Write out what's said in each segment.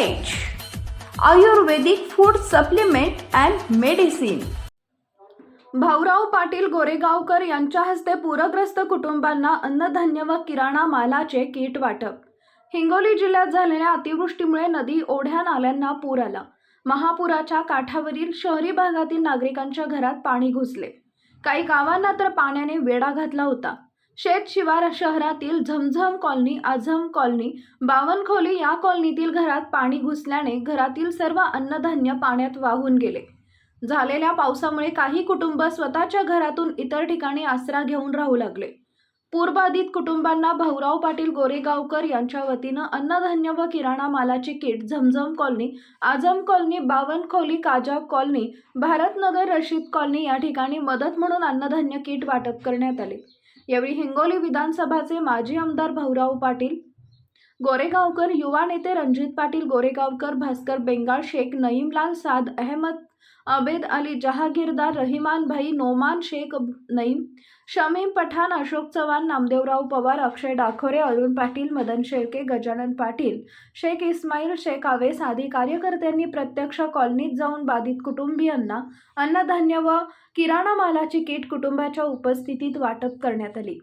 Ayurvedic food supplement and medicine Bhaurao Patil Goregaonkar यांच्या हस्ते पूरग्रस्त कुटुंबांना अन्नधान्य व किराणा मालाचे किट वाटप. हिंगोली जिल्ह्यात झालेल्या अतिवृष्टीमुळे नदी ओढ्या नाल्यांना पूर आला. महापुराच्या काठावरील शहरी भागातील नागरिकांच्या घरात पाणी घुसले. काही गावांना तर पाण्याने वेढा घातला होता. शेत शिवार शहरातील झमझम कॉलनी आझम कॉलनी बावनखोली या कॉलनीतील घरात पाणी घुसल्याने घरातील सर्व अन्नधान्य पाण्यात वाहून गेले. झालेल्या पावसामुळे काही कुटुंब स्वतःच्या घरातून इतर ठिकाणी आसरा घेऊन राहू लागले. पूरबाधित कुटुंबांना भाऊराव पाटील गोरेगावकर यांच्या वतीनं अन्नधान्य व किराणा मालाची kit Zamzam colony Azam colony Bawankholi Kaja colony Bharatnagar Rashid colony या ठिकाणी मदत म्हणून अन्नधान्य किट वाटप करण्यात आले. यावेळी हिंगोली विधानसभाचे माजी आमदार भाऊराव पाटील गोरेगावकर युवा नेते रणजित पाटील गोरेगावकर भास्कर बेंगाळ शेख नईमलाल साद अहमद अबेद अली जहागीरदार रहिमान भाई नोमान शेख नईम शमीम पठाण अशोक चव्हाण नामदेवराव पवार अक्षय डाखोरे अरुण पाटील मदन शेळके गजानन पाटील शेख इस्माईल शेख आवेस आदी कार्यकर्त्यांनी प्रत्यक्ष कॉलनीत जाऊन बाधित कुटुंबियांना अन्नधान्य व किराणा मालाची किट कुटुंबाच्या उपस्थितीत वाटप करण्यात आली.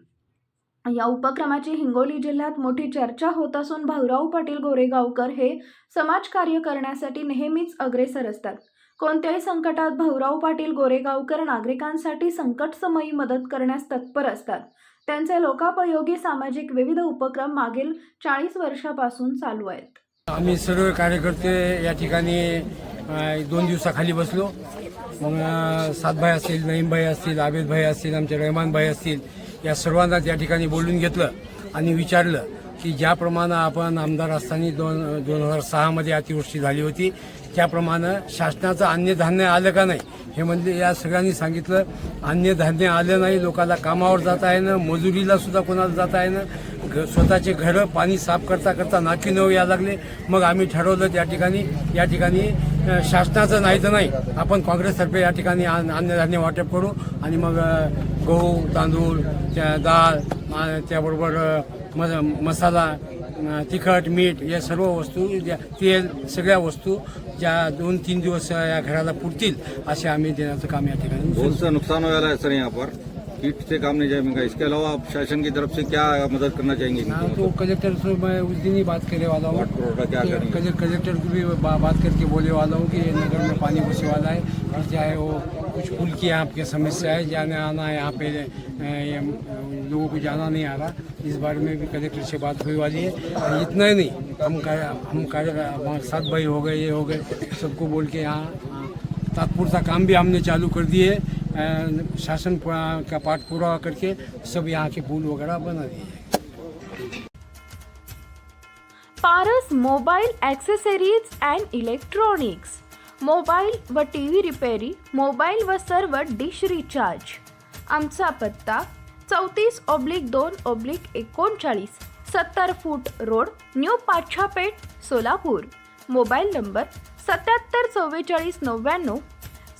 या उपक्रमाची हिंगोली जिल्ह्यात मोठी चर्चा होत असून भाऊराव पाटील गोरेगावकर हे समाजकार्य करण्यासाठी नेहमीच अग्रेसर असतात. कोणत्याही संकटात भाऊराव पाटील गोरेगावकर नागरिकांसाठी संकटसमयी मदत करण्यास तत्पर असतात. त्यांचे लोकापयोगी सामाजिक विविध उपक्रम मागील चाळीस वर्षापासून चालू आहेत. आम्ही सर्व कार्यकर्ते या ठिकाणी दोन दिवसाखाली बसलो. मग सातभाई असतील नईमभाई असतील आबेदभाई असतील आमचे रहमानभाई असतील या सर्वांना त्या ठिकाणी बोलून घेतलं आणि विचारलं की ज्याप्रमाणे आपण आमदार असताना दोन दोन हजार सहामध्ये अतिवृष्टी झाली होती त्याप्रमाणे शासनाचं अन्नधान्य आलं का नाही? हे म्हणजे या सगळ्यांनी सांगितलं अन्नधान्य आलं नाही लोकांना कामावर जाता येणं मजुरीला सुद्धा कोणाला जाता येणं घ स्वतःचे घरं पाणी साफ करता करता नाकी नऊ यायला लागले. मग आम्ही ठरवलं त्या ठिकाणी या ठिकाणी शासनाचं नाही तर नाही आपण काँग्रेसतर्फे या ठिकाणी अन्नधान्य वाटप करू आणि मग गहू तांदूळ त्या डाळ त्याबरोबर म- मसाला तिखट मीठ या सर्व वस्तू ज्या तेल सगळ्या वस्तू ज्या दोन तीन दिवस या घराला पुरतील असे आम्ही देण्याचं काम या ठिकाणी नुकसान व्हायला सर यावर कीट से काम नहीं जाएगा। इसके अलावा आप शासन की तरफ़ से क्या मदद करना चाहेंगे? हाँ तो कलेक्टर से मैं उस दिन ही बात करने वाला हूँ। वाटर क्या कि कलेक्टर को भी बा, बात करके बोलने वाला हूँ कि नगर में पानी घुसने वाला है। कि चाहे वो कुछ पुल की यहाँ आपकी समस्या है जाने आना यहाँ पे लोगों को जाना नहीं आ रहा। इस बारे में भी कलेक्टर से बात हुई वाली है। इतना ही नहीं हम कार्य हम कार्य वहाँ सात भाई हो गए ये हो गए सबको बोल के यहाँ तात्पुरता काम भी हमने चालू कर दिए। अ, शासन का पाठ पूरा करके सब यहाँ के पुल वगैरह बना दिए Paras mobile accessories and electronics. Mobile व टी व्ही रिपेरी मोबाईल व सर्व डिश रिचार्ज। आमचा पत्ता चौतीस ऑब्लिक दोन ऑब्लिक एकोणचाळीस सत्तर foot road new Pachchhapeth Solapur. Mobile number सत्याहत्तर चव्वेचाळीस नव्याण्णव